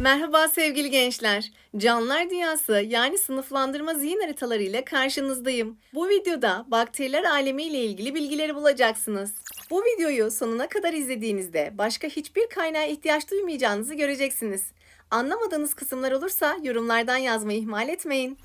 Merhaba sevgili gençler. Canlılar Dünyası yani sınıflandırma zihin haritaları ile karşınızdayım. Bu videoda bakteriler alemi ile ilgili bilgileri bulacaksınız. Bu videoyu sonuna kadar izlediğinizde başka hiçbir kaynağa ihtiyaç duymayacağınızı göreceksiniz. Anlamadığınız kısımlar olursa yorumlardan yazmayı ihmal etmeyin.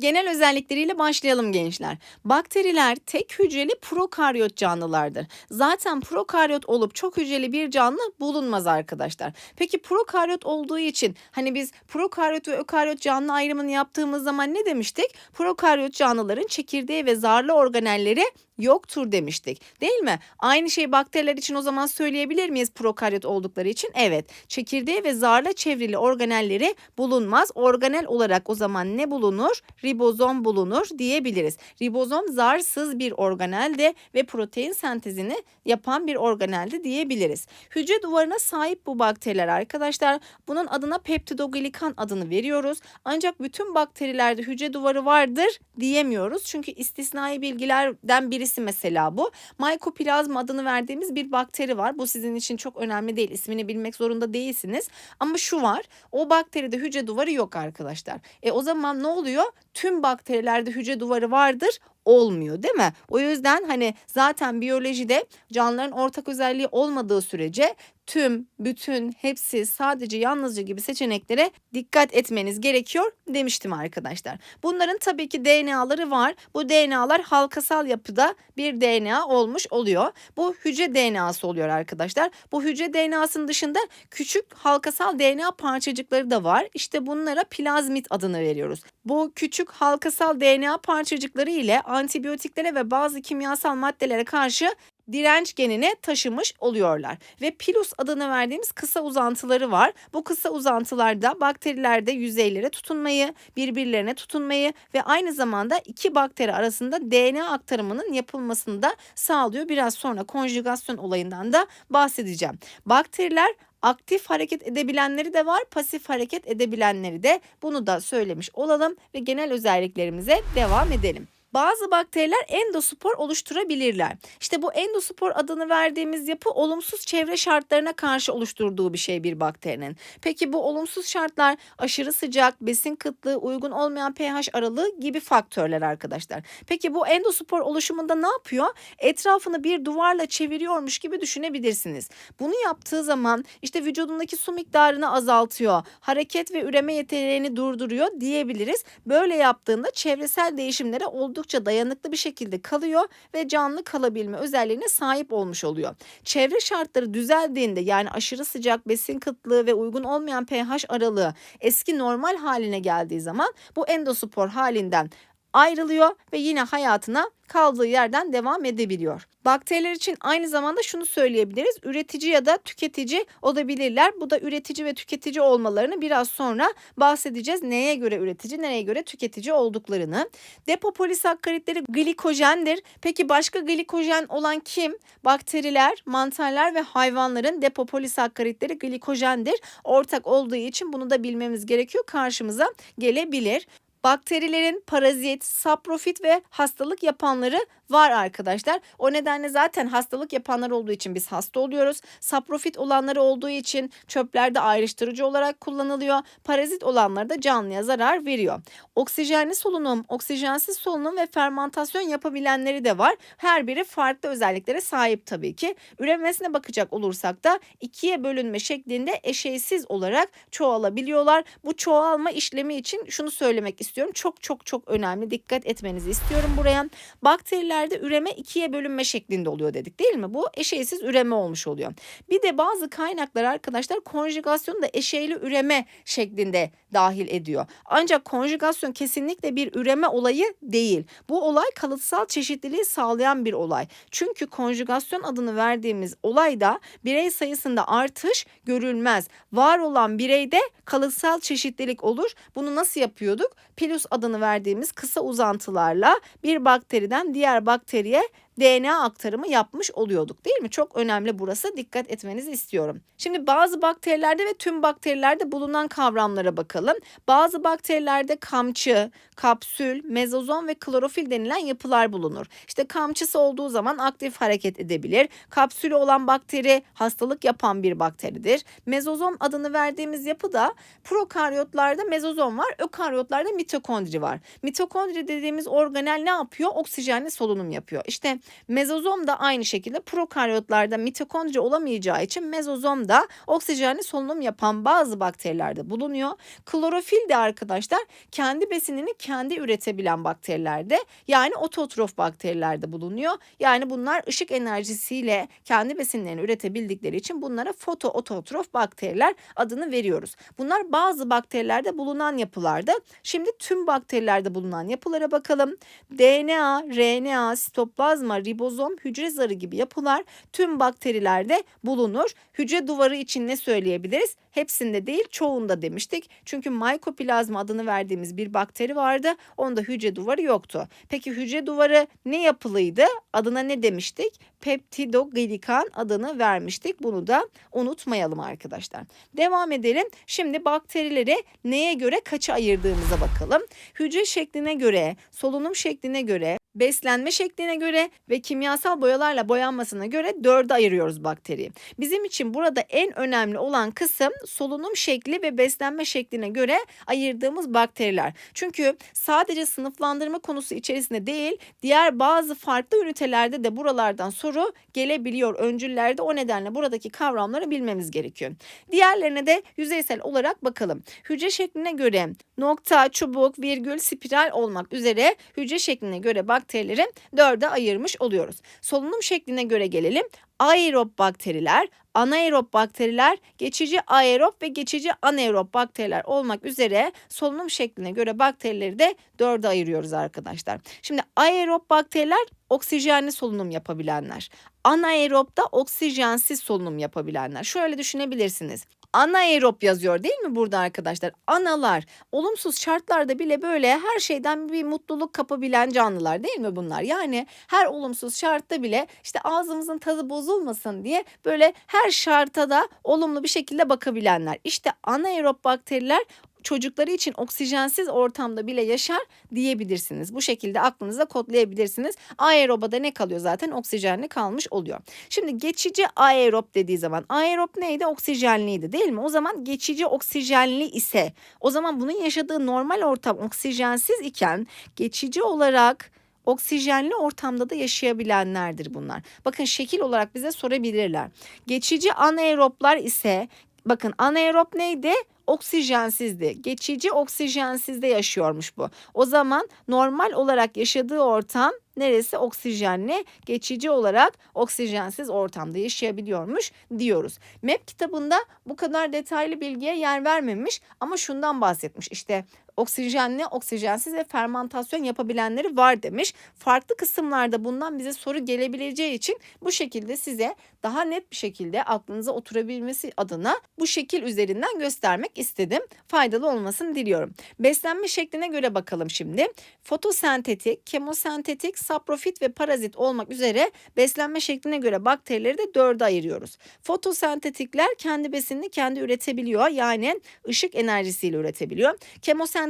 Genel özellikleriyle başlayalım gençler. Bakteriler tek hücreli prokaryot canlılardır. Zaten prokaryot olup çok hücreli bir canlı bulunmaz arkadaşlar. Peki prokaryot olduğu için hani biz prokaryot ve ökaryot canlı ayrımını yaptığımız zaman ne demiştik? Prokaryot canlıların çekirdeği ve zarlı organelleri yoktur demiştik. Değil mi? Aynı şeyi bakteriler için o zaman söyleyebilir miyiz prokaryot oldukları için? Evet. Çekirdeği ve zarla çevrili organelleri bulunmaz. Organel olarak o zaman ne bulunur? Ribozom bulunur diyebiliriz. Ribozom zarsız bir organelde ve protein sentezini yapan bir organelde diyebiliriz. Hücre duvarına sahip bu bakteriler arkadaşlar. Bunun adına peptidoglikan adını veriyoruz. Ancak bütün bakterilerde hücre duvarı vardır diyemiyoruz. Çünkü istisnai bilgilerden birisi mesela bu. Mycoplasma adını verdiğimiz bir bakteri var. Bu sizin için çok önemli değil. İsmini bilmek zorunda değilsiniz. Ama şu var. O bakteride hücre duvarı yok arkadaşlar. E o zaman ne oluyor? Tüm bakterilerde hücre duvarı vardır olmuyor değil mi? O yüzden hani zaten biyolojide canlıların ortak özelliği olmadığı sürece tüm, bütün, hepsi, sadece, yalnızca gibi seçeneklere dikkat etmeniz gerekiyor demiştim arkadaşlar. Bunların tabii ki DNA'ları var. Bu DNA'lar halkasal yapıda bir DNA olmuş oluyor. Bu hücre DNA'sı oluyor arkadaşlar. Bu hücre DNA'sının dışında küçük halkasal DNA parçacıkları da var. İşte bunlara plazmit adını veriyoruz. Bu küçük halkasal DNA parçacıkları ile antibiyotiklere ve bazı kimyasal maddelere karşı direnç genine taşımış oluyorlar. Ve pilus adını verdiğimiz kısa uzantıları var. Bu kısa uzantılarda bakterilerde yüzeylere tutunmayı, birbirlerine tutunmayı ve aynı zamanda iki bakteri arasında DNA aktarımının yapılmasını da sağlıyor. Biraz sonra konjugasyon olayından da bahsedeceğim. Bakteriler aktif hareket edebilenleri de var, pasif hareket edebilenleri de. Bunu da söylemiş olalım ve genel özelliklerimize devam edelim. Bazı bakteriler endospor oluşturabilirler. İşte bu endospor adını verdiğimiz yapı olumsuz çevre şartlarına karşı oluşturduğu bir şey bir bakterinin. Peki bu olumsuz şartlar aşırı sıcak, besin kıtlığı, uygun olmayan pH aralığı gibi faktörler arkadaşlar. Peki bu endospor oluşumunda ne yapıyor? Etrafını bir duvarla çeviriyormuş gibi düşünebilirsiniz. Bunu yaptığı zaman işte vücudundaki su miktarını azaltıyor, hareket ve üreme yeteneğini durduruyor diyebiliriz. Böyle yaptığında çevresel değişimlere oldukça dayanıklı bir şekilde kalıyor ve canlı kalabilme özelliğine sahip olmuş oluyor. Çevre şartları düzeldiğinde yani aşırı sıcak, besin kıtlığı ve uygun olmayan pH aralığı eski normal haline geldiği zaman bu endospor halinden ayrılıyor ve yine hayatına kaldığı yerden devam edebiliyor. Bakteriler için aynı zamanda şunu söyleyebiliriz. Üretici ya da tüketici olabilirler. Bu da üretici ve tüketici olmalarını biraz sonra bahsedeceğiz. Neye göre üretici, nereye göre tüketici olduklarını. Depo polisakkaritleri glikojendir. Peki başka glikojen olan kim? Bakteriler, mantarlar ve hayvanların depo polisakkaritleri glikojendir. Ortak olduğu için bunu da bilmemiz gerekiyor. Karşımıza gelebilir. Bakterilerin parazit, saprofit ve hastalık yapanları var arkadaşlar. O nedenle zaten hastalık yapanlar olduğu için biz hasta oluyoruz. Saprofit olanları olduğu için çöplerde ayrıştırıcı olarak kullanılıyor. Parazit olanları da canlıya zarar veriyor. Oksijenli solunum, oksijensiz solunum ve fermentasyon yapabilenleri de var. Her biri farklı özelliklere sahip tabii ki. Üremesine bakacak olursak da ikiye bölünme şeklinde eşeysiz olarak çoğalabiliyorlar. Bu çoğalma işlemi için şunu söylemek istiyorum. Çok çok çok önemli. Dikkat etmenizi istiyorum buraya. Bakterilerde üreme ikiye bölünme şeklinde oluyor dedik değil mi? Bu eşeysiz üreme olmuş oluyor. Bir de bazı kaynaklar arkadaşlar konjugasyonu da eşeyli üreme şeklinde dahil ediyor. Ancak konjugasyon kesinlikle bir üreme olayı değil. Bu olay kalıtsal çeşitliliği sağlayan bir olay. Çünkü konjugasyon adını verdiğimiz olayda birey sayısında artış görülmez. Var olan bireyde kalıtsal çeşitlilik olur. Bunu nasıl yapıyorduk? Pilus adını verdiğimiz kısa uzantılarla bir bakteriden diğer bakteriye DNA aktarımı yapmış oluyorduk değil mi? Çok önemli burası. Dikkat etmenizi istiyorum. Şimdi bazı bakterilerde ve tüm bakterilerde bulunan kavramlara bakalım. Bazı bakterilerde kamçı, kapsül, mezozom ve klorofil denilen yapılar bulunur. İşte kamçısı olduğu zaman aktif hareket edebilir. Kapsülü olan bakteri hastalık yapan bir bakteridir. Mezozom adını verdiğimiz yapıda prokaryotlarda mezozom var, ökaryotlarda mitokondri var. Mitokondri dediğimiz organel ne yapıyor? Oksijenli solunum yapıyor. İşte mezozom da aynı şekilde prokaryotlarda mitokondri olamayacağı için mezozom da oksijenli solunum yapan bazı bakterilerde bulunuyor. Klorofil de arkadaşlar kendi besinini kendi üretebilen bakterilerde yani ototrof bakterilerde bulunuyor. Yani bunlar ışık enerjisiyle kendi besinlerini üretebildikleri için bunlara fotoototrof bakteriler adını veriyoruz. Bunlar bazı bakterilerde bulunan yapılarda. Şimdi tüm bakterilerde bulunan yapılara bakalım. DNA, RNA, sitoplazma, ribozom, hücre zarı gibi yapılar tüm bakterilerde bulunur. Hücre duvarı için ne söyleyebiliriz? Hepsinde değil çoğunda demiştik. Çünkü mykoplazma adını verdiğimiz bir bakteri vardı. Onda hücre duvarı yoktu. Peki hücre duvarı ne yapılıydı? Adına ne demiştik? Peptidoglikan adını vermiştik. Bunu da unutmayalım arkadaşlar. Devam edelim. Şimdi bakterileri neye göre kaça ayırdığımıza bakalım. Hücre şekline göre, solunum şekline göre, beslenme şekline göre ve kimyasal boyalarla boyanmasına göre dörde ayırıyoruz bakteriyi. Bizim için burada en önemli olan kısım solunum şekli ve beslenme şekline göre ayırdığımız bakteriler. Çünkü sadece sınıflandırma konusu içerisinde değil, diğer bazı farklı ünitelerde de buralardan soru gelebiliyor. Öncüllerde o nedenle buradaki kavramları bilmemiz gerekiyor. Diğerlerine de yüzeysel olarak bakalım. Hücre şekline göre nokta, çubuk, virgül, spiral olmak üzere hücre şekline göre bakterileri dörde ayırmış oluyoruz. Solunum şekline göre gelelim. Aerob bakteriler, anaerob bakteriler, geçici aerob ve geçici anaerob bakteriler olmak üzere solunum şekline göre bakterileri de dörde ayırıyoruz arkadaşlar. Şimdi aerob bakteriler oksijenli solunum yapabilenler. Anaerob da oksijensiz solunum yapabilenler. Şöyle düşünebilirsiniz. Anaerob yazıyor değil mi burada arkadaşlar? Analar olumsuz şartlarda bile böyle her şeyden bir mutluluk kapabilen canlılar değil mi bunlar? Yani her olumsuz şartta bile işte ağzımızın tadı bozulmasın diye böyle her şarta da olumlu bir şekilde bakabilenler. İşte anaerob bakteriler çocukları için oksijensiz ortamda bile yaşar diyebilirsiniz. Bu şekilde aklınıza kodlayabilirsiniz. Aerobada ne kalıyor zaten? Oksijenli kalmış oluyor. Şimdi geçici aerob dediği zaman aerob neydi? Oksijenliydi değil mi? O zaman geçici oksijenli ise o zaman bunun yaşadığı normal ortam oksijensiz iken geçici olarak oksijenli ortamda da yaşayabilenlerdir bunlar. Bakın şekil olarak bize sorabilirler. Geçici anaeroblar ise bakın anaerob neydi? oksijensizdi. Geçici oksijensizde yaşıyormuş bu. O zaman normal olarak yaşadığı ortam neresi oksijenli, geçici olarak oksijensiz ortamda yaşayabiliyormuş diyoruz. MEP kitabında bu kadar detaylı bilgiye yer vermemiş ama şundan bahsetmiş. İşte oksijenli, oksijensiz ve fermentasyon yapabilenleri var demiş. Farklı kısımlarda bundan bize soru gelebileceği için bu şekilde size daha net bir şekilde aklınıza oturabilmesi adına bu şekil üzerinden göstermek istedim. Faydalı olmasını diliyorum. Beslenme şekline göre bakalım şimdi. Fotosentetik, kemosentetik, saprofit ve parazit olmak üzere beslenme şekline göre bakterileri de dörde ayırıyoruz. Fotosentetikler kendi besinini kendi üretebiliyor. Yani ışık enerjisiyle üretebiliyor.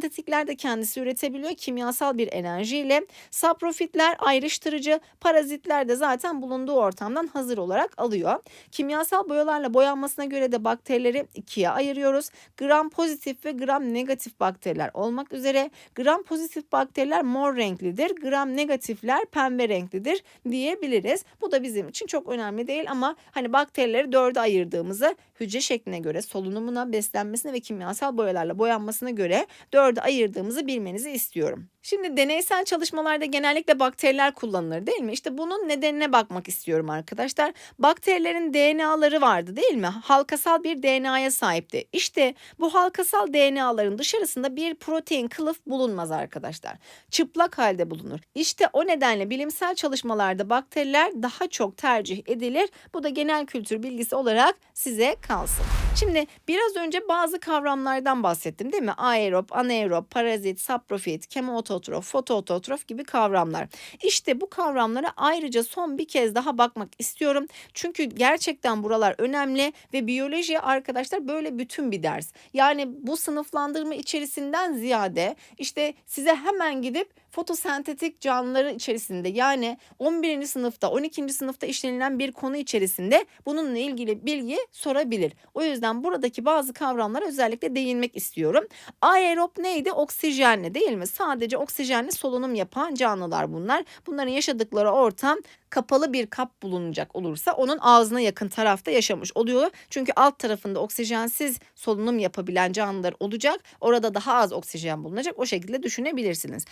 Kemosentetikler de kendisi üretebiliyor kimyasal bir enerjiyle. Saprofitler ayrıştırıcı, parazitler de zaten bulunduğu ortamdan hazır olarak alıyor. Kimyasal boyalarla boyanmasına göre de bakterileri ikiye ayırıyoruz. Gram pozitif ve gram negatif bakteriler olmak üzere gram pozitif bakteriler mor renklidir. Gram negatifler pembe renklidir diyebiliriz. Bu da bizim için çok önemli değil ama hani bakterileri dörde ayırdığımızı hücre şekline göre solunumuna, beslenmesine ve kimyasal boyalarla boyanmasına göre dörde ayırdığımızı bilmenizi istiyorum. Şimdi deneysel çalışmalarda genellikle bakteriler kullanılır değil mi? İşte bunun nedenine bakmak istiyorum arkadaşlar. Bakterilerin DNA'ları vardı değil mi? Halkasal bir DNA'ya sahipti. İşte bu halkasal DNA'ların dışarısında bir protein kılıf bulunmaz arkadaşlar. Çıplak halde bulunur. İşte o nedenle bilimsel çalışmalarda bakteriler daha çok tercih edilir. Bu da genel kültür bilgisi olarak size kalsın. Şimdi biraz önce bazı kavramlardan bahsettim değil mi? Aerob, anaerob anaerob, parazit, saprofit, kemoototrof, fotoototrof gibi kavramlar. İşte bu kavramlara ayrıca son bir kez daha bakmak istiyorum. Çünkü gerçekten buralar önemli ve biyoloji arkadaşlar böyle bütün bir ders. Yani bu sınıflandırma içerisinden ziyade işte size hemen gidip fotosentetik canlıları içerisinde yani 11. sınıfta 12. sınıfta işlenilen bir konu içerisinde bununla ilgili bilgi sorabilir. O yüzden buradaki bazı kavramlara özellikle değinmek istiyorum. Aerob neydi? Oksijenli değil mi? Sadece oksijenli solunum yapan canlılar bunlar. Bunların yaşadıkları ortam kapalı bir kap bulunacak olursa onun ağzına yakın tarafta yaşamış oluyor. Çünkü alt tarafında oksijensiz solunum yapabilen canlılar olacak. Orada daha az oksijen bulunacak. O şekilde düşünebilirsiniz.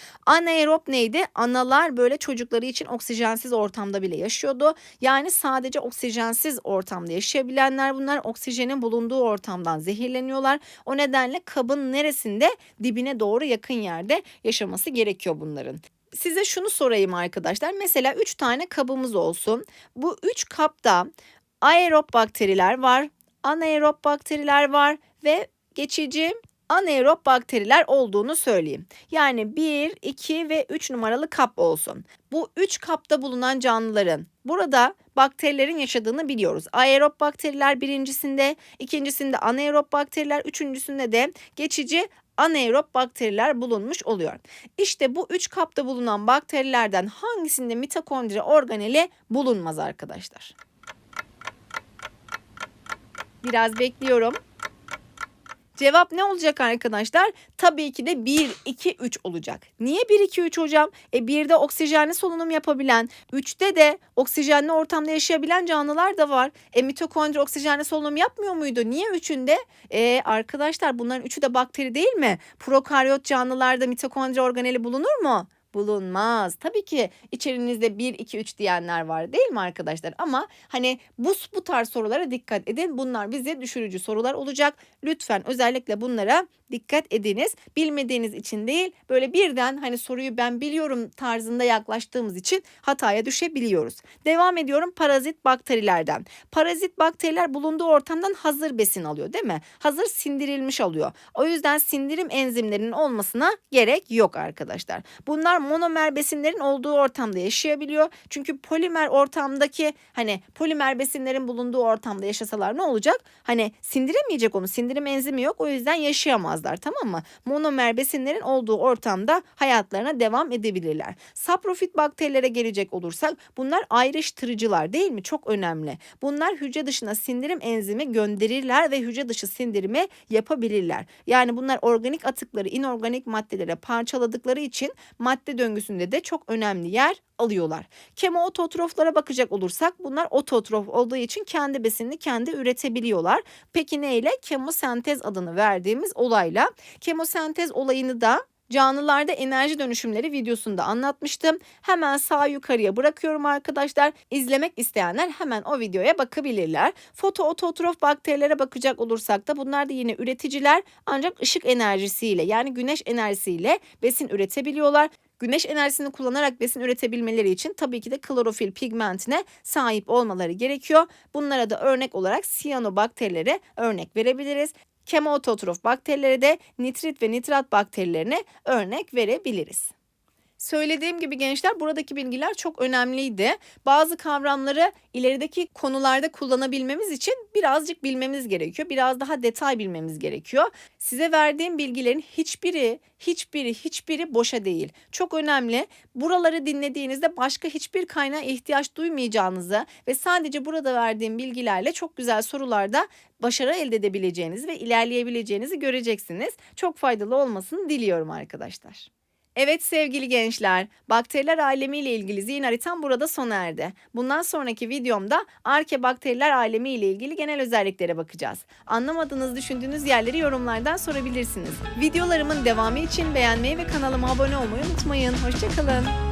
Anaerob neydi? Analar böyle çocukları için oksijensiz ortamda bile yaşıyordu. Yani sadece oksijensiz ortamda yaşayabilenler bunlar oksijenin bulunduğu ortamdan zehirleniyorlar. O nedenle kabın neresinde dibine doğru yakın yerde yaşaması gerekiyor bunların. Size şunu sorayım arkadaşlar. Mesela 3 tane kabımız olsun. Bu 3 kapta aerob bakteriler var, anaerob bakteriler var ve geçici anaerob bakteriler olduğunu söyleyeyim. Yani 1, 2 ve 3 numaralı kap olsun. Bu 3 kapta bulunan canlıların burada bakterilerin yaşadığını biliyoruz. Aerob bakteriler birincisinde, ikincisinde anaerob bakteriler, üçüncüsünde de geçici anaerob bakteriler bulunmuş oluyor. İşte bu üç kapta bulunan bakterilerden hangisinde mitokondri organeli bulunmaz arkadaşlar? Biraz bekliyorum. Cevap ne olacak arkadaşlar? Tabii ki de 1, 2, 3 olacak. Niye 1, 2, 3 hocam? E 1'de oksijenli solunum yapabilen, 3'te de oksijenli ortamda yaşayabilen canlılar da var. E mitokondri oksijenli solunum yapmıyor muydu? Niye 3'ünde? E arkadaşlar bunların üçü de bakteri değil mi? Prokaryot canlılarda mitokondri organeli bulunur mu? Bulunmaz. Tabii ki içerinizde 1 2 3 diyenler var değil mi arkadaşlar? Ama hani bu bu tarz sorulara dikkat edin. Bunlar bize düşürücü sorular olacak. Lütfen özellikle bunlara dikkat ediniz. Bilmediğiniz için değil, böyle birden hani soruyu ben biliyorum tarzında yaklaştığımız için hataya düşebiliyoruz. Devam ediyorum parazit bakterilerden. Parazit bakteriler bulunduğu ortamdan hazır besin alıyor değil mi? Hazır sindirilmiş alıyor. O yüzden sindirim enzimlerinin olmasına gerek yok arkadaşlar. Bunlar monomer besinlerin olduğu ortamda yaşayabiliyor. Çünkü polimer ortamdaki hani polimer besinlerin bulunduğu ortamda yaşasalar ne olacak? Hani sindiremeyecek onu. Sindirim enzimi yok. O yüzden yaşayamazlar tamam mı? Monomer besinlerin olduğu ortamda hayatlarına devam edebilirler. Saprofit bakterilere gelecek olursak bunlar ayrıştırıcılar değil mi? Çok önemli. Bunlar hücre dışına sindirim enzimi gönderirler ve hücre dışı sindirimi yapabilirler. Yani bunlar organik atıkları inorganik maddelere parçaladıkları için madde döngüsünde de çok önemli yer alıyorlar. Kemoototroflara bakacak olursak bunlar ototrof olduğu için kendi besinini kendi üretebiliyorlar. Peki neyle? Kemosentez adını verdiğimiz olayla. Kemosentez olayını da Canlılarda enerji dönüşümleri videosunda anlatmıştım. Hemen sağ yukarıya bırakıyorum arkadaşlar. İzlemek isteyenler hemen o videoya bakabilirler. Fotoototrof bakterilere bakacak olursak da bunlar da yine üreticiler ancak ışık enerjisiyle yani güneş enerjisiyle besin üretebiliyorlar. Güneş enerjisini kullanarak besin üretebilmeleri için tabii ki de klorofil pigmentine sahip olmaları gerekiyor. Bunlara da örnek olarak siyanobakterilere örnek verebiliriz. Kemoototrof bakterilere de nitrit ve nitrat bakterilerine örnek verebiliriz. Söylediğim gibi gençler buradaki bilgiler çok önemliydi. Bazı kavramları ilerideki konularda kullanabilmemiz için birazcık bilmemiz gerekiyor. Biraz daha detay bilmemiz gerekiyor. Size verdiğim bilgilerin hiçbiri, hiçbiri, hiçbiri boşa değil. Çok önemli. Buraları dinlediğinizde başka hiçbir kaynağa ihtiyaç duymayacağınızı ve sadece burada verdiğim bilgilerle çok güzel sorularda başarı elde edebileceğinizi ve ilerleyebileceğinizi göreceksiniz. Çok faydalı olmasını diliyorum arkadaşlar. Evet sevgili gençler, bakteriler alemi ilgili zihin haritam burada sona erdi. Bundan sonraki videomda arke bakteriler alemi ilgili genel özelliklere bakacağız. Anlamadığınız, düşündüğünüz yerleri yorumlardan sorabilirsiniz. Videolarımın devamı için beğenmeyi ve kanalıma abone olmayı unutmayın. Hoşçakalın.